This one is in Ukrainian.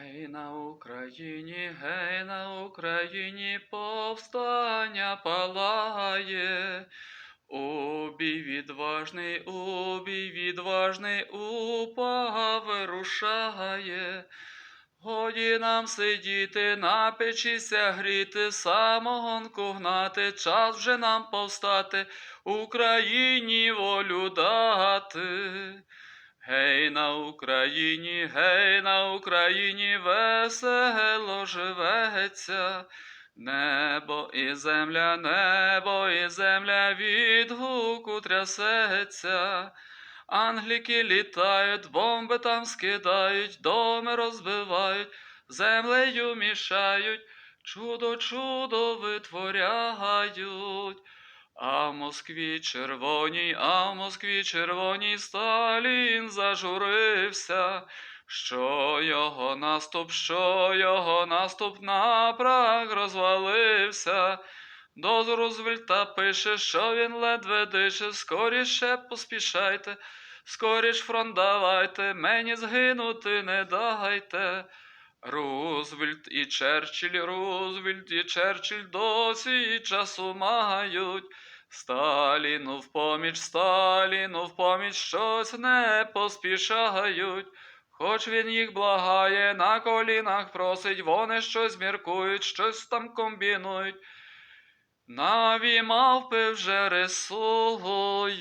Гей на Україні, гей на Україні повстання палає. Убій відважний, убій відважний, упа вирушає. Годі нам сидіти, на печіся гріти, самогонку гнати, час вже нам повстати, Україні волю дати. Гей на Україні, гей на Україні, весело живеться. Небо і земля, небо і земля від гуку трясеться. Англіки літають, бомби там скидають, доми розбивають, землею мішають, чудо, чудо витворяють. А в Москві червоній, а в Москві червоній Сталін зажурився, що його наступ, що його наступ на Праг розвалився. До Рузвельта пише, що він ледве дише, скоріше поспішайте, скоріш фронт давайте, мені згинути не дайте. Рузвельт і Черчилль, Рузвельт і Черчилль досі часу мають. Сталіну в поміч, Сталіну в поміч щось не поспішають. Хоч він їх благає, на колінах просить, вони щось міркують, щось там комбінують. Наві мавпи вже рисують.